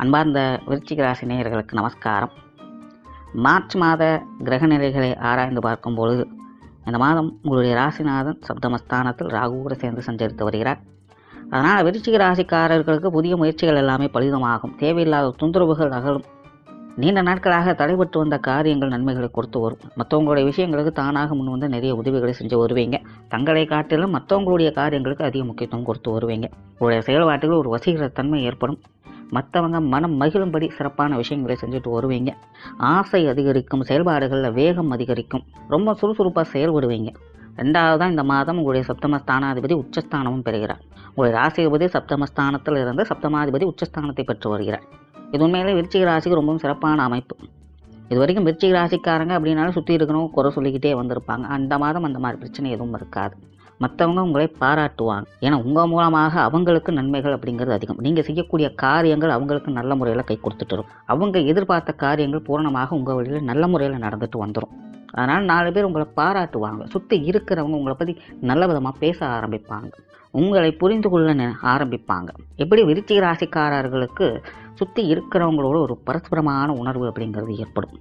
அன்பார்ந்த விருச்சிக ராசி நேயர்களுக்கு நமஸ்காரம். மார்ச் மாத கிரக நிலைகளை ஆராய்ந்து பார்க்கும் பொழுது இந்த மாதம் உங்களுடைய ராசிநாதன் சப்தமஸ்தானத்தில் ராகுவோடு சேர்ந்து சஞ்சரித்து வருகிறார். அதனால் விருச்சிக ராசிக்காரர்களுக்கு புதிய முயற்சிகள் எல்லாமே பலிதமாகும். தேவையில்லாத தொந்தரவுகள் அகலும். நீண்ட நாட்களாக தடைபட்டு வந்த காரியங்கள் நன்மைகளை கொடுத்து வரும். மற்றவங்களுடைய விஷயங்களுக்கு தானாக முன் வந்து நிறைய உதவிகளை செஞ்சு வருவீங்க. தங்களை காட்டிலும் மற்றவங்களுடைய காரியங்களுக்கு அதிக முக்கியத்துவம் கொடுத்து வருவீங்க. உங்களுடைய செயல்பாட்டுகள் ஒரு வசீகர தன்மை ஏற்படும். மற்றவங்க மனம் மகிழும்படி சிறப்பான விஷயங்களை செஞ்சுட்டு வருவீங்க. ஆசை அதிகரிக்கும் செயல்பாடுகளில் வேகம் அதிகரிக்கும். ரொம்ப சுறுசுறுப்பாக செயல்படுவீங்க. ரெண்டாவதான் இந்த மாதம் உங்களுடைய சப்தமஸ்தானாதிபதி உச்சஸ்தானமும் பெறுகிறார். உங்களுடைய ராசிபதி சப்தமஸ்தானத்தில் இருந்து சப்தமாதிபதி உச்சஸ்தானத்தை பெற்று வருகிறார். இது உண்மையிலே விருச்சிக ராசிக்கு ரொம்பவும் சிறப்பான அமைப்பு. இது வரைக்கும் விருச்சிக ராசிக்காரங்க அப்படின்னாலும் சுற்றி இருக்கணும் குறை சொல்லிக்கிட்டே வந்திருப்பாங்க. அந்த மாதம் அந்த மாதிரி பிரச்சனை எதுவும் இருக்காது. மற்றவங்க உங்களை பாராட்டுவாங்க. ஏன்னா உங்கள் மூலமாக அவங்களுக்கு நன்மைகள் அப்படிங்கிறது அதிகம். நீங்கள் செய்யக்கூடிய காரியங்கள் அவங்களுக்கு நல்ல முறையில் கை கொடுத்துட்டு அவங்க எதிர்பார்த்த காரியங்கள் பூரணமாக உங்கள் வழியில் நல்ல முறையில் நடந்துட்டு வந்துடும் அதனால் நாலு பேர் உங்களை பாராட்டுவாங்க. சுற்றி இருக்கிறவங்க உங்களை பற்றி நல்ல விதமாக பேச ஆரம்பிப்பாங்க. உங்களை புரிந்து கொள்ள ஆரம்பிப்பாங்க. எப்படி விருச்சிக ராசிக்காரர்களுக்கு சுற்றி இருக்கிறவங்களோட ஒரு பரஸ்பரமான உணர்வு அப்படிங்கிறது ஏற்படும்.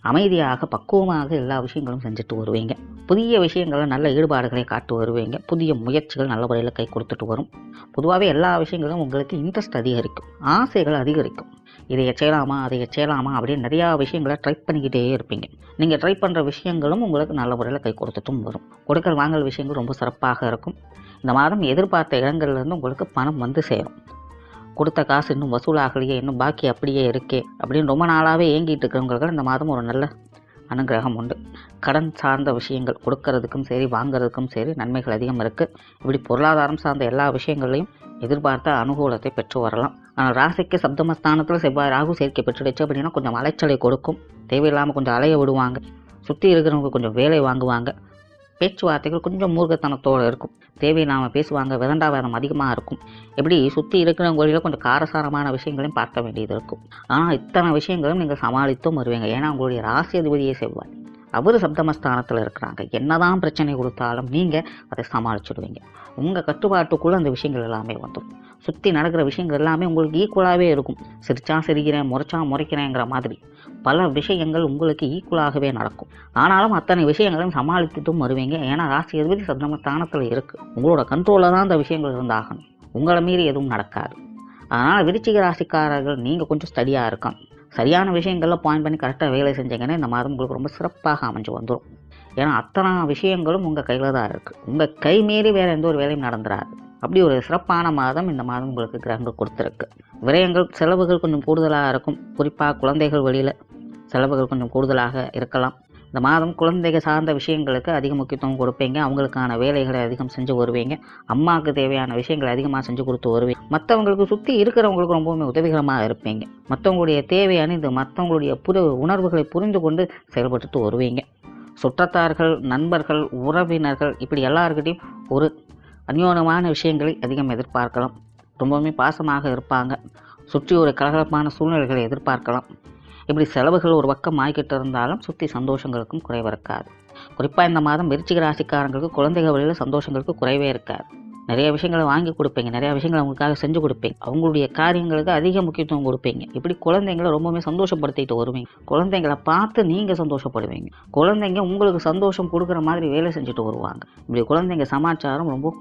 அமைதியாக பக்குவமாக எல்லா விஷயங்களும் செஞ்சுட்டு வருவீங்க. புதிய விஷயங்களில் நல்ல ஈடுபாடுகளை காட்டு வருவீங்க. புதிய முயற்சிகள் நல்ல முறையில் கை கொடுத்துட்டு வரும். பொதுவாகவே எல்லா விஷயங்களும் உங்களுக்கு இன்ட்ரெஸ்ட் அதிகரிக்கும். ஆசைகள் அதிகரிக்கும். இதை செய்யலாமா அதை செய்யலாமா அப்படின்னு நிறையா விஷயங்களை ட்ரை பண்ணிக்கிட்டே இருப்பீங்க. நீங்கள் ட்ரை பண்ணுற விஷயங்களும் உங்களுக்கு நல்ல முறையில் கை கொடுத்துட்டும் வரும். கொடுக்கல் வாங்கல் விஷயங்கள் ரொம்ப சிறப்பாக இருக்கும். இந்த மாதம் எதிர்பார்த்த இடங்கள்லேருந்து உங்களுக்கு பணம் வந்து சேரும். கொடுத்த காசு இன்னும் வசூலாகலையே இன்னும் பாக்கி அப்படியே இருக்கே அப்படின்னு ரொம்ப நாளாகவே ஏங்கிட்டு இருக்கிறவங்களுக்கு இந்த மாதம் ஒரு நல்ல அனுகிரகம் உண்டு. கடன் சார்ந்த விஷயங்கள் கொடுக்கறதுக்கும் சரி வாங்குறதுக்கும் சரி நன்மைகள் அதிகம் இருக்குது இப்படி பொருளாதாரம் சார்ந்த எல்லா விஷயங்களையும் எதிர்பார்த்த அனுகூலத்தை பெற்று வரலாம். ஆனால் ராசிக்கு சப்தமஸ்தானத்தில் செவ்வாய் ராகு சேர்க்கை பெற்றுடுச்சு அப்படின்னா கொஞ்சம் அலைச்சலை கொடுக்கும். தேவையில்லாமல் கொஞ்சம் அலைய விடுவாங்க. சுற்றி இருக்கிறவங்க கொஞ்சம் வேலை வாங்குவாங்க. பேச்சுவார்த்தைகள் கொஞ்சம் மூர்க்கத்தனத்தோடு இருக்கும். தேவையில்லாமல் பேசுவாங்க விதண்டாவாதம் அதிகமாக இருக்கும். எப்படி? சுற்றி இருக்கிறவங்களில் கொஞ்சம் காரசாரமான விஷயங்களையும் பார்க்க வேண்டியது இருக்கும். ஆனால் இத்தனை விஷயங்களும் நீங்கள் சமாளித்தும் வருவீங்க. ஏன்னா உங்களுடைய ராசி அதிபதியை செவ்வாய். அவர் சப்தமஸ்தானத்தில் இருக்கிறாங்க. என்னதான் பிரச்சனை கொடுத்தாலும் நீங்கள் அதை சமாளிச்சுடுவீங்க. உங்கள் கட்டுப்பாட்டுக்குள்ளே அந்த விஷயங்கள் எல்லாமே வந்துடும். சுற்றி நடக்கிற விஷயங்கள் எல்லாமே உங்களுக்கு ஈக்குவலாகவே இருக்கும். சிரிச்சா சிரிக்கிறேன் முறைச்சா முறைக்கிறேங்கிற மாதிரி. பல விஷயங்கள் உங்களுக்கு ஈக்குவலாகவே நடக்கும். ஆனாலும் அத்தனை விஷயங்களையும் சமாளித்துட்டும் வருவீங்க. ஏன்னா ராசி எதிர்ப்பு சப்தமஸ்தானத்தில் இருக்குது உங்களோட கண்ட்ரோலில் தான் அந்த விஷயங்கள் இருந்தாகணும். உங்களை மீறி எதுவும் நடக்காது. அதனால் விருச்சிக ராசிக்காரர்கள் நீங்கள் கொஞ்சம் ஸ்டடியாக இருக்கணும் சரியான விஷயங்களில் பாயிண்ட் பண்ணி கரெக்டாக வேலை செஞ்சீங்கன்னா இந்த மாதம் உங்களுக்கு ரொம்ப சிறப்பாக அமைஞ்சு வந்துடும் ஏன்னா அத்தனை விஷயங்களும் உங்கள் கையில் தான் இருக்குது உங்கள் கை மீறி வேறு எந்த ஒரு வேலையும் நடந்துடாது அப்படி ஒரு சிறப்பான மாதம் இந்த மாதம் உங்களுக்கு கிரகங்கள் கொடுத்துருக்கு. விரயங்கள் செலவுகள் கொஞ்சம் கூடுதலாக இருக்கும். குறிப்பாக குழந்தைகள் வழியில் செலவுகள் கொஞ்சம் கூடுதலாக இருக்கலாம். இந்த மாதம் குழந்தைகள் சார்ந்த விஷயங்களுக்கு அதிக முக்கியத்துவம் கொடுப்பீங்க. அவங்களுக்கான வேலைகளை அதிகம் செஞ்சு வருவீங்க. அம்மாவுக்கு தேவையான விஷயங்களை அதிகமாக செஞ்சு கொடுத்து வருவீங்க. மற்றவங்களுக்கு சுற்றி இருக்கிறவங்களுக்கு ரொம்பவுமே உதவிகரமாக இருப்பீங்க. மற்றவங்களுடைய தேவையான இந்த மற்றவங்களுடைய புது உணர்வுகளை புரிந்து கொண்டு செயல்பட்டு வருவீங்க. சுற்றத்தார்கள் நண்பர்கள் உறவினர்கள் இப்படி எல்லாருக்கிட்டையும் ஒரு அநியோனமான விஷயங்களை அதிகம் எதிர்பார்க்கலாம். ரொம்பவுமே பாசமாக இருப்பாங்க. சுற்றி ஒரு கலகலப்பான சூழ்நிலைகளை எதிர்பார்க்கலாம். இப்படி செலவுகள் ஒரு பக்கம் ஆகிக்கிட்டு இருந்தாலும் சுற்றி சந்தோஷங்களுக்கும் குறைவு இருக்காது. குறிப்பாக இந்த மாதம் விருச்சிக ராசிக்காரங்களுக்கு குழந்தைகள் வழியில் சந்தோஷங்களுக்கு குறைவே இருக்காது. நிறைய விஷயங்களை வாங்கி கொடுப்பீங்க. நிறைய விஷயங்களை அவங்களுக்காக செஞ்சு கொடுப்பீங்க. அவங்களுடைய காரியங்களுக்கு அதிக முக்கியத்துவம் கொடுப்பீங்க. இப்படி குழந்தைங்களை ரொம்பவுமே சந்தோஷப்படுத்திட்டு வருவீங்க. குழந்தைங்களை பார்த்து நீங்கள் சந்தோஷப்படுவீங்க. குழந்தைங்க உங்களுக்கு சந்தோஷம் கொடுக்குற மாதிரி வேலை செஞ்சுட்டு வருவாங்க. இப்படி குழந்தைங்க சமாச்சாரம் ரொம்ப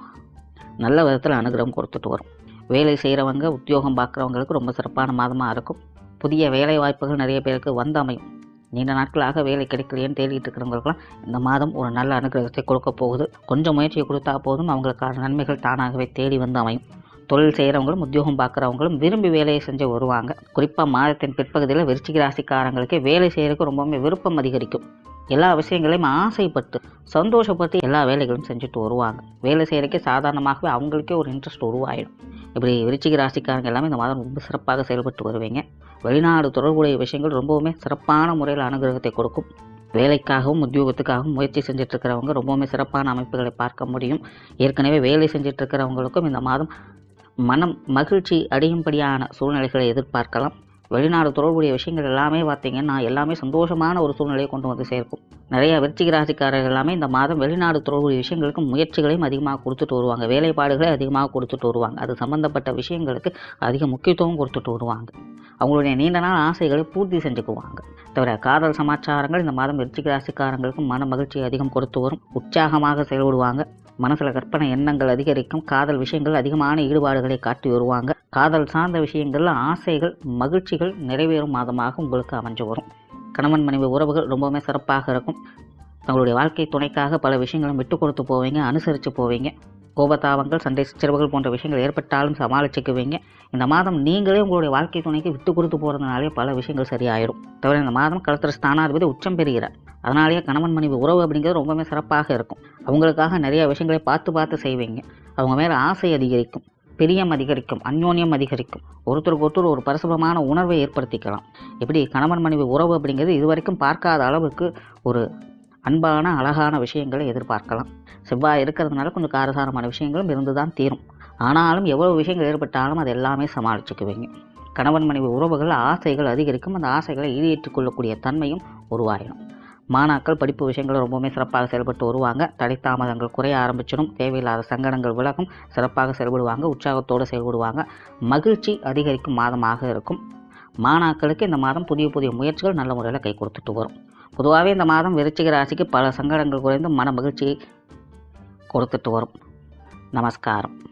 நல்ல விதத்தில் அனுகிரகம் கொடுத்துட்டு வரும். வேலை செய்கிறவங்க உத்தியோகம் பார்க்குறவங்களுக்கு ரொம்ப சிறப்பான மாதமாக இருக்கும். புதிய வேலை வாய்ப்புகள் நிறைய பேருக்கு வந்து அமையும் நீண்ட நாட்களாக வேலை கிடைக்கலையேன்னு தேடிட்டு இருக்கிறவங்களுக்குலாம் இந்த மாதம் ஒரு நல்ல அனுகிரகத்தை கொடுக்க போகுது. கொஞ்சம் முயற்சியை கொடுத்தா போதும் அவங்களுக்கான நன்மைகள் தானாகவே தேடி வந்து அமையும் தொழில் செய்கிறவங்களும் உத்தியோகம் பார்க்குறவங்களும் விரும்பி வேலையை செஞ்சு வருவாங்க. குறிப்பாக மாதத்தின் பிற்பகுதியில் விருச்சிக ராசிக்காரங்களுக்கே வேலை செய்கிறதுக்கு ரொம்பவுமே விருப்பம் அதிகரிக்கும். எல்லா விஷயங்களையும் ஆசைப்பட்டு சந்தோஷப்பட்டு எல்லா வேலைகளும் செஞ்சுட்டு வருவாங்க. வேலை செய்கிறக்கே சாதாரணமாகவே அவங்களுக்கே ஒரு இன்ட்ரெஸ்ட் உருவாயிடும். இப்படி விருச்சிக ராசிக்காரங்க எல்லாமே இந்த மாதம் ரொம்ப சிறப்பாக செயல்பட்டு வருவீங்க. வெளிநாடு தொடர்புடைய விஷயங்கள் ரொம்பவுமே சிறப்பான முறையில் அனுகிரகத்தை கொடுக்கும். வேலைக்காகவும் உத்தியோகத்துக்காகவும் முயற்சி செஞ்சுட்டு இருக்கிறவங்க ரொம்பவுமே சிறப்பான அமைப்புகளை பார்க்க முடியும். ஏற்கனவே வேலை செஞ்சுட்டு இருக்கிறவங்களுக்கும் இந்த மாதம் மனம் மகிழ்ச்சி அடையும்படியான சூழ்நிலைகளை எதிர்பார்க்கலாம். வெளிநாடு தொடர்புடைய விஷயங்கள் எல்லாமே பார்த்தீங்கன்னா எல்லாமே சந்தோஷமான ஒரு சூழ்நிலையை கொண்டு வந்து சேர்க்கும். நிறைய விருச்சிக ராசிக்காரர்கள் எல்லாமே இந்த மாதம் வெளிநாடு தொடர்புடைய விஷயங்களுக்கு முயற்சிகளையும் அதிகமாக கொடுத்துட்டு வருவாங்க. வேலைப்பாடுகளை அதிகமாக கொடுத்துட்டு வருவாங்க. அது சம்பந்தப்பட்ட விஷயங்களுக்கு அதிக முக்கியத்துவம் கொடுத்துட்டு வருவாங்க. அவங்களுடைய நீண்ட நாள் ஆசைகளை பூர்த்தி செஞ்சுக்குவாங்க தவிர காதல் சமாச்சாரங்கள் இந்த மாதம் விருச்சிக ராசிக்காரங்களுக்கு மன மகிழ்ச்சியை அதிகம் கொடுத்து வரும். உற்சாகமாக செயல்படுவாங்க. மனசில் கற்பனை எண்ணங்கள் அதிகரிக்கும். காதல் விஷயங்கள் அதிகமான ஈடுபாடுகளை காட்டி வருவாங்க. காதல் சார்ந்த விஷயங்களில் ஆசைகள் மகிழ்ச்சிகள் நிறைவேறும் மாதமாக உங்களுக்கு அமைஞ்சு வரும். கணவன் மனைவி உறவுகள் ரொம்பவுமே சிறப்பாக இருக்கும். தங்களுடைய வாழ்க்கை துணைக்காக பல விஷயங்களும் விட்டு கொடுத்து போவீங்க அனுசரித்து போவீங்க. கோபதாபங்கள் சண்டை சிறப்புகள் போன்ற விஷயங்கள் ஏற்பட்டாலும் சமாளிச்சுக்குவீங்க. இந்த மாதம் நீங்களே உங்களுடைய வாழ்க்கை துணைக்கு விட்டு கொடுத்து போகிறதுனாலே பல விஷயங்கள் சரியாயிடும் தவிர இந்த மாதம் கலத்திர ஸ்தானாதிபதி உச்சம் பெறுகிறார். அதனாலேயே கணவன் மனைவி உறவு அப்படிங்கிறது ரொம்பவே சிறப்பாக இருக்கும். அவங்களுக்காக நிறைய விஷயங்களை பார்த்து பார்த்து செய்வீங்க. அவங்க மேலே ஆசை அதிகரிக்கும் பிரியம் அதிகரிக்கும் அந்யோன்யம் அதிகரிக்கும். ஒருத்தருக்கு ஒருத்தர் ஒரு பரிசுபமான உணர்வை ஏற்படுத்திக்கலாம். இப்படி கணவன் மனைவி உறவு அப்படிங்கிறது இதுவரைக்கும் பார்க்காத அளவுக்கு ஒரு அன்பான அழகான விஷயங்களை எதிர்பார்க்கலாம். செவ்வாய் இருக்கிறதுனால கொஞ்சம் காரசாரமான விஷயங்களும் இருந்து தான் தீரும். ஆனாலும் எவ்வளோ விஷயங்கள் ஏற்பட்டாலும் அது எல்லாமே சமாளிச்சுக்குவீங்க. கணவன் மனைவி உறவுகள் ஆசைகள் அதிகரிக்கும். அந்த ஆசைகளை ஈடேற்றிக் கொள்ளக்கூடிய தன்மையும் உருவாயிடும். மாணாக்கள் படிப்பு விஷயங்களை ரொம்பவுமே சிறப்பாக செயல்பட்டு வருவாங்க. தடை தாமதங்கள் குறைய ஆரம்பிச்சிடும். தேவையில்லாத சங்கடங்கள் விலகும். சிறப்பாக செயல்படுவாங்க. உற்சாகத்தோடு செயல்படுவாங்க. மகிழ்ச்சி அதிகரிக்கும் மாதமாக இருக்கும். மாணாக்களுக்கு இந்த மாதம் புதிய புதிய முயற்சிகள் நல்ல முறையில் கை கொடுத்துட்டு வரும். பொதுவாகவே இந்த மாதம் விருச்சிக ராசிக்கு பல சங்கடங்கள் குறைந்து மன மகிழ்ச்சியை கொடுத்துட்டு வரும். நமஸ்காரம்.